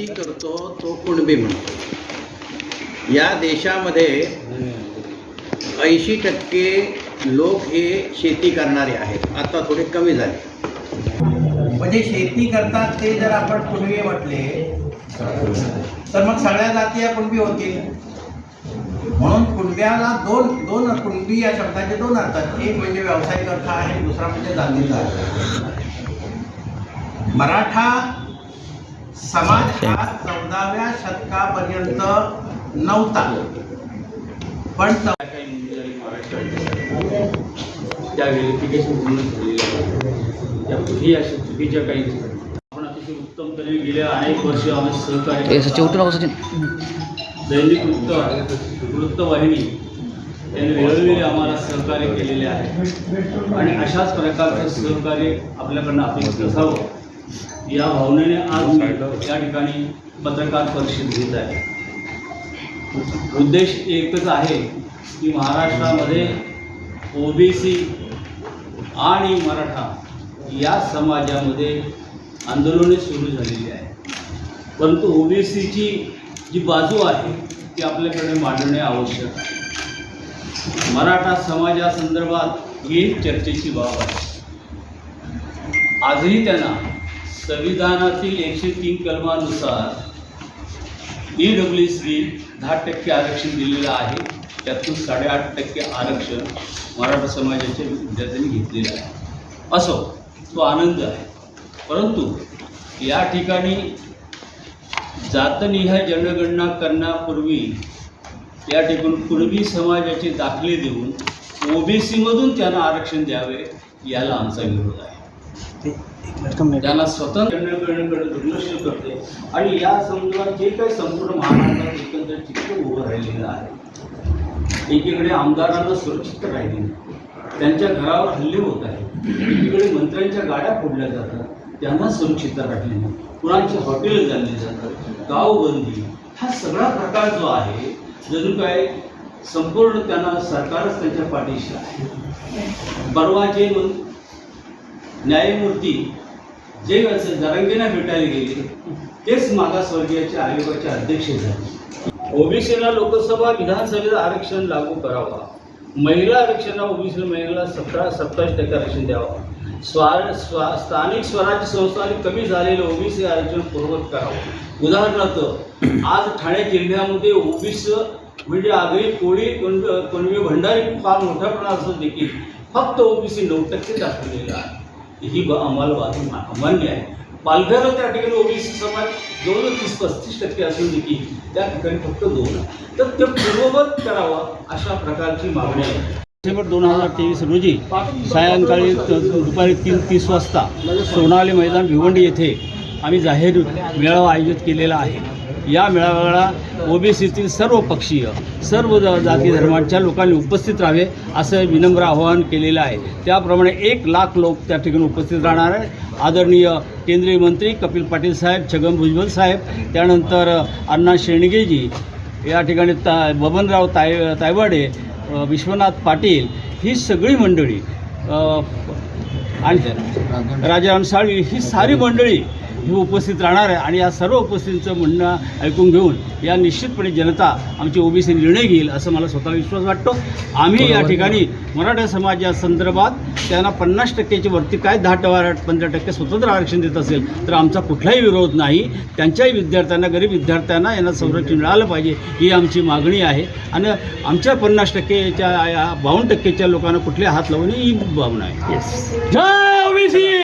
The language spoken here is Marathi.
करतो तो कुणबी म्हणतो. या देशामध्ये ऐंशी टक्के लोक हे शेती करणारे आहेत. आता थोडे कमी झाले. म्हणजे शेती करतात ते जर आपण कुणबी म्हटले तर मग सगळ्या जाती या कुणबी होतील? म्हणून कुणब्याला दोन दोन कुणबी या शब्दाचे दोन अर्थ एक म्हणजे व्यावसायिक अर्थ आहे दुसरा म्हणजे जातीचा मराठा समाज हा चौदाव्या शतकापर्यंत नव्हता. पण चौ- काही मुली आणि महाराष्ट्रात त्या व्हेरिफिकेशन पूर्ण झालेल्या. त्या कुठेही अशा चुकीच्या काही आपण अतिशय उत्तमपणे गेल्या अनेक वर्ष आम्ही सहकार्य दैनिक वृत्त वृत्तवाहिनी यांनी वेळोवेळी आम्हाला सहकार्य केलेले आहे. आणि अशाच प्रकारचं सहकार्य आपल्याकडनं अपेक्षित असावं. या भावनेने आज मी या ठिकाणी पत्रकार परिषद घेत आहे. उद्देश एकच आहे की महाराष्ट्रामध्ये ओबीसी आणि मराठा या समाजामध्ये आंदोलने सुरू झालेली आहे परंतु ओबीसीची जी बाजू आहे ती आपल्याकडे मांडणे आवश्यक आहे. मराठा समाजासंदर्भात ही चर्चेची बाब आहे आजही त्यांना संविधानातील एकशे तीन कलमानुसार ई डब्ल्यू सी दहा टक्के आरक्षण दिलेलं आहे. त्यातून साडेआठ टक्के आरक्षण मराठा समाजाच्या विद्यार्थ्यांनी घेतलेलं आहे. असो तो आनंद आहे. परंतु या ठिकाणी जातनिहाय जनगणना करण्यापूर्वी या ठिकाणी पूर्वी समाजाचे दाखले देऊन ओबीसीमधून त्यांना आरक्षण द्यावे याला आमचा विरोध आहे. त्याला स्वतंत्र करण्याकडे दुर्लक्ष करते. आणि या समुद्रात जे काही संपूर्ण महाराष्ट्रात एकंदर चित्र उभं राहिलेलं आहे एकीकडे आमदारांना सुरक्षित राहिले नाही. त्यांच्या घरावर हल्ले होत आहेत. एकीकडे मंत्र्यांच्या गाड्या फोडल्या जातात. त्यांना सुरक्षितता राखली नाही. कुणाची हॉटेल जाणली जातात. गावबंदी हा सगळा प्रकार जो आहे जणू काय संपूर्ण त्यांना सरकारच त्यांच्या पाठीशी आहे. परवा जे न्यायमूर्ती जे असं जरंगेना भेटायला गेले तेच मागासवर्गीयाच्या आयोगाचे अध्यक्ष झाले. ओबीसीला लोकसभा विधानसभेचं आरक्षण लागू करावा. महिला आरक्षणाला ओबीसी महिला सतरा सत्तावीस टक्के आरक्षण द्यावं. स्वार स्वा स्थानिक स्वराज्य संस्थांनी कमी झालेलं ओबीसी आरक्षण पूर्वत करावं. उदाहरणार्थ आज ठाणे जिल्ह्यामध्ये ओबीसी म्हणजे आगरी कोळी कोण कोणवी भंडारी फार मोठ्या प्रमाणात देखील फक्त ओबीसी नऊ टक्के दाखवलेलं आहे. ही अंमलबाजी अमान्य आहे. पालघर त्या ठिकाणी ओबीसी समाज जवळजवळ तीस पस्तीस टक्के असून देखील त्या ठिकाणी फक्त दोन आहे तर ते पूर्ववत करावा अशा प्रकारची मागणी आहे. डिसेंबर दोन हजार तेवीस रोजी सायंकाळी दुपारी तीन तीस वाजता सोनाली मैदान भिवंडी येथे आम्ही जाहीर मेळावा आयोजित केलेला आहे. या मेळाव्याला ओबीसीतील सर्व पक्षीय सर्व जाती धर्मांच्या लोकांनी उपस्थित राहावे असं विनम्र आवाहन केलेलं आहे. त्याप्रमाणे एक लाख लोक त्या ठिकाणी उपस्थित राहणार आहे. आदरणीय केंद्रीय मंत्री कपिल पाटील साहेब छगन भुजबल साहेब त्यानंतर अण्णा शेणगेजी या ठिकाणी ता बबनराव ताय तायवाडे विश्वनाथ पाटील ही सगळी मंडळी आणि राजाराम साळवी ही सारी मंडळी ही उपस्थित राहणार आहे आणि या सर्व उपस्थितीचं म्हणणं ऐकून घेऊन या निश्चितपणे जनता आमची ओबीसी निर्णय घेईल असं मला स्वतःला विश्वास वाटतो. आम्ही या ठिकाणी मराठा समाजासंदर्भात त्यांना पन्नास टक्क्याची वरती काय दहा टवा पंधरा टक्के स्वतंत्र आरक्षण देत असेल तर आमचा कुठलाही विरोध नाही. त्यांच्याही विद्यार्थ्यांना गरीब विद्यार्थ्यांना यांना संरक्षण मिळालं पाहिजे ही आमची मागणी आहे. आणि आमच्या पन्नास टक्केच्या बावन्न टक्केच्या लोकांना कुठले हात लावणे ही भावना आहे. जय ओबीसी!